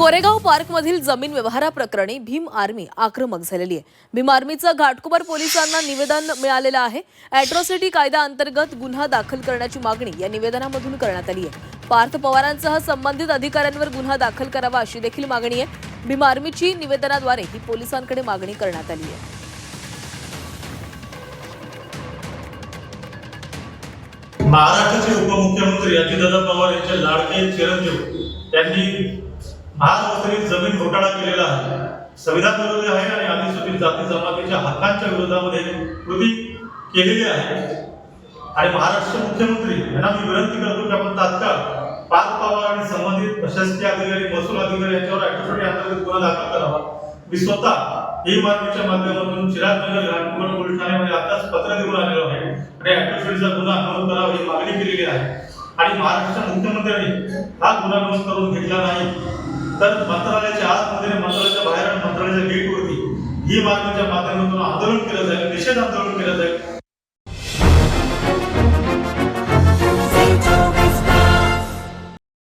कोरेगाव पार्कमधील जमीन व्यवहाराप्रकरणी भीम आर्मी आक्रमक झालेली आहे. भीम आर्मीचं घाटकोपर पोलिसांना निवेदन मिळालेलं आहे. अॅट्रॉसिटी कायदा अंतर्गत गुन्हा दाखल करण्याची मागणी या निवेदनामधून करण्यात आली आहे. पार्थ पवारांसह संबंधित अधिकाऱ्यांवर गुन्हा दाखल करावा अशी देखील मागणी आहे. भीम आर्मीची निवेदनाद्वारे ही पोलिसांकडे मागणी करण्यात आली आहे. महाराष्ट्राचे उपमुख्यमंत्री अजितदादा पवार यांचे लाडके चिरंजीव आज महाराष्ट्रातील जमीन घोटाळा केलेला आहे. संविधान विरोधी आहे आणि अनुसूचित जाती जमातीच्या हक्कांच्या विरोधामध्ये कृती केलेली आहे. आणि महाराष्ट्र मुख्यमंत्री यांना मी विनंती करतो की आपण तात्काळ पाच पवार आणि संबंधित प्रशासकीय अधिकारी महसूल अधिकारी यांच्यावर अॅट्रॉसिटी अंतर्गत गुन्हा दाखल करावा. मी स्वतः ई मागणीच्या माध्यमातून चिरागनगर घाटकोपर पोलीस ठाण्यामध्ये आताच पत्र देऊन आलेलो आहे. आणि अॅट्रॉसिटीचा गुन्हा नोंद करावा ही मागणी केलेली आहे. आणि महाराष्ट्राच्या मुख्यमंत्र्यांनी हा गुन्हा नोंद करून घेतला नाही. तर मंत्रालयाच्या आतमध्ये मंत्रालयाच्या बाहेर आणि मंत्रालयाच्या गेटवरती ही मागणीच्या माध्यमातून आंदोलन केलं जाईल निषेध आंदोलन केलं जाईल.